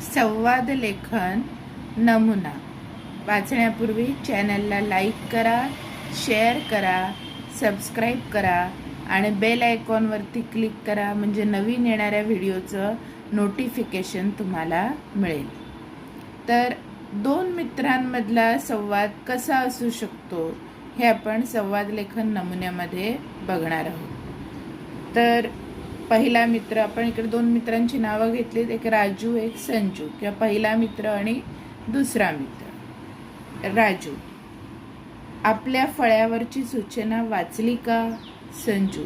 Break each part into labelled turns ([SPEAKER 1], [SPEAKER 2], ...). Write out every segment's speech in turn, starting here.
[SPEAKER 1] संवाद लेखन नमुना. वाचण्यापूर्वी चॅनलला लाईक करा शेअर करा सबस्क्राईब करा आणि बेल आयकॉनवरती क्लिक करा म्हणजे नवीन येणाऱ्या व्हिडिओचं नोटिफिकेशन तुम्हाला मिळेल. तर दोन मित्रांमधला संवाद कसा असू शकतो हे आपण संवाद लेखन नमुन्यामध्ये बघणार आहोत. तर पहिला मित्र आपण इकडे दोन मित्रांची नावं घेतलीत. एक राजू एक संजू किंवा पहिला मित्र आणि दुसरा मित्र. राजू आपल्या फळ्यावरची सूचना वाचली का? संजू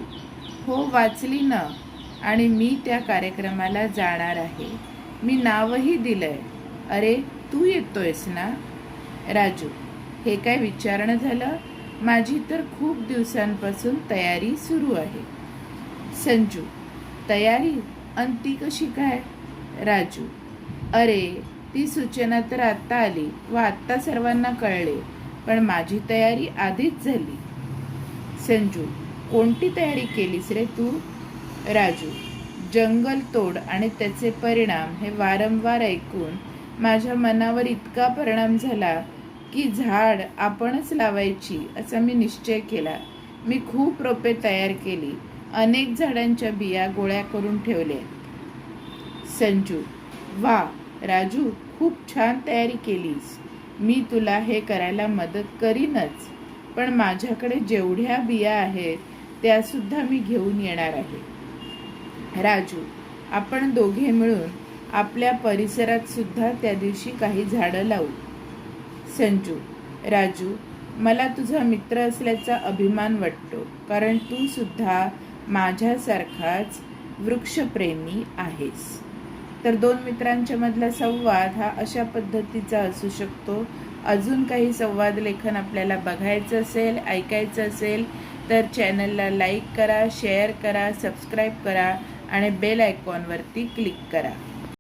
[SPEAKER 1] हो वाचली ना. आणि मी त्या कार्यक्रमाला जाणार आहे. मी नावही दिलंय. अरे तू येतोयस ना? राजू हे काय विचारणं झालं? माझी तर खूप दिवसांपासून तयारी सुरू आहे. संजू तयारी आणि ती कशी काय? राजू. अरे ती सूचना तर आत्ता आली व आत्ता सर्वांना कळले पण माझी तयारी आधीच झाली. संजू कोणती तयारी केलीस रे तू? राजू जंगल तोड आणि त्याचे परिणाम हे वारंवार ऐकून माझ्या मनावर इतका परिणाम झाला की झाड आपणच लावायची असा मी निश्चय केला. मी खूप रोपे तयार केली अनेक झाडांच्या बिया गोळ्या करून ठेवल्या संजू वा राजू खूप छान तयारी केलीस. मी तुला हे करायला मदत करीनच पण माझ्याकडे जेवढ्या बिया आहेत त्या सुद्धा मी घेऊन येणार आहे. राजू आपण दोघे मिळून आपल्या परिसरात सुद्धा त्या दिवशी काही झाडं लावू. संजू राजू मला तुझा मित्र असल्याचा अभिमान वाटतो कारण तू सुद्धा माझ्यासारखाच वृक्षप्रेमी आहेस. तर दोन मित्रांच्या मधला संवाद हा अशा पद्धतीचा असू शकतो. अजून काही संवाद लेखन आपल्याला बघायचं असेल ऐकायचं असेल तर चॅनलला लाईक करा शेअर करा सबस्क्राईब करा आणि बेल आयकॉनवरती क्लिक करा.